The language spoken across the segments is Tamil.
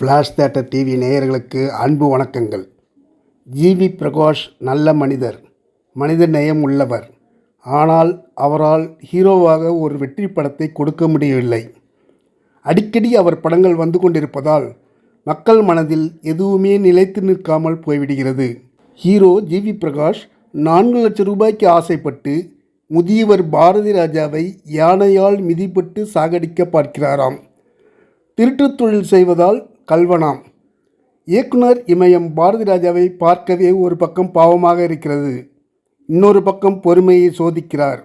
ஃப்ளாஷ் தேட்டர் டிவி நேயர்களுக்கு அன்பு வணக்கங்கள். ஜிவி பிரகாஷ் நல்ல மனிதர் மனித நேயம் உள்ளவர். ஆனால் அவரால் ஹீரோவாக ஒரு வெற்றி படத்தை கொடுக்க முடியவில்லை. அடிக்கடி அவர் படங்கள் வந்து கொண்டிருப்பதால் மக்கள் மனதில் எதுவுமே நிலைத்து நிற்காமல் போய்விடுகிறது. ஹீரோ ஜிவி பிரகாஷ் நான்கு லட்சம் ரூபாய்க்கு ஆசைப்பட்டு முதியவர் பாரதி ராஜாவை யானையால் மிதிப்பட்டு சாகடிக்க பார்க்கிறாராம். திருட்டுத் தொழில் செய்வதால் கல்வனாம். இயக்குனர் இமயம் பாரதி ராஜாவை பார்க்கவே ஒரு பக்கம் பாவமாக இருக்கிறது. இன்னொரு பக்கம் பொறுமையை சோதிக்கிறார்.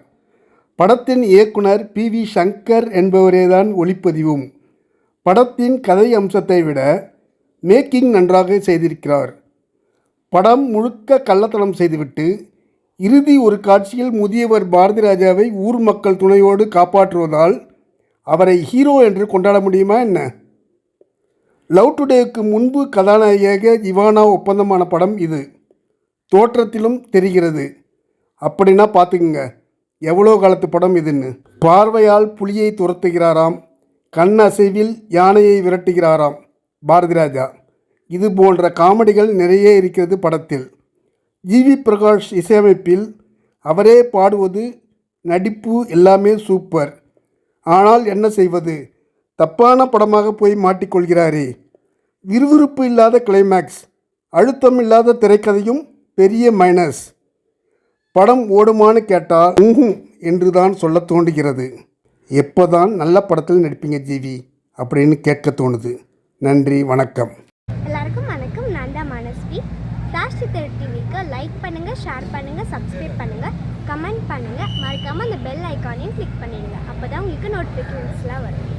படத்தின் இயக்குனர் பி. வி. சங்கர் என்பவரேதான் ஒளிப்பதிவும் படத்தின் கதை அம்சத்தை விட மேக்கிங் நன்றாக செய்திருக்கிறார். படம் முழுக்க கள்ளத்தனம் செய்துவிட்டு இறுதி ஒரு காட்சியில் முதியவர் பாரதி ராஜாவை ஊர் மக்கள் துணையோடு காப்பாற்றுவதால் அவரை ஹீரோ என்று கொண்டாட முடியுமா என்ன? லவ் டுடேக்கு முன்பு கதாநாயகியாக இவானா ஒப்பந்தமான படம் இது. தோற்றத்திலும் தெரிகிறது. அப்படின்னா பார்த்துக்குங்க. எவ்வளோ காலத்து படம் இதுன்னு. பார்வையால் புலியை துரத்துகிறாராம். கண் அசைவில் யானையை விரட்டுகிறாராம். பாரதி ராஜா. இது போன்ற காமெடிகள் நிறைய இருக்கிறது படத்தில். ஜிவி பிரகாஷ் இசையமைப்பில் அவரே பாடுவது நடிப்பு எல்லாமே சூப்பர். ஆனால் என்ன செய்வது? தப்பான படமாக போய் மாட்டிக்கொள்கிறாரே. விறுவிறுப்பு இல்லாத கிளைமேக்ஸ் அழுத்தம் இல்லாத திரைக்கதையும் பெரிய மைனஸ் படம் ஓடுமான்னு கேட்டால் ஊஹும் என்று தான் சொல்ல தோன்றுகிறது. எப்போதான் நல்ல படத்தில் நடிப்பீங்க ஜீவி? அப்படின்னு கேட்க தோணுது. நன்றி வணக்கம். எல்லாருக்கும் வணக்கம். நான் தான் மனஸ்வி. ஃப்ளாஷ் டிவிக்கு லைக் பண்ணுங்கள் ஷேர் பண்ணுங்கள் சப்ஸ்கிரைப் பண்ணுங்கள் கமெண்ட் பண்ணுங்கள் மறக்காமல் அந்த பெல் ஐக்கானையும் கிளிக் பண்ணிடுங்க. அப்போ தான் உங்களுக்கு நோட்டிஃபிகேஷன்ஸ்லாம் வரும்.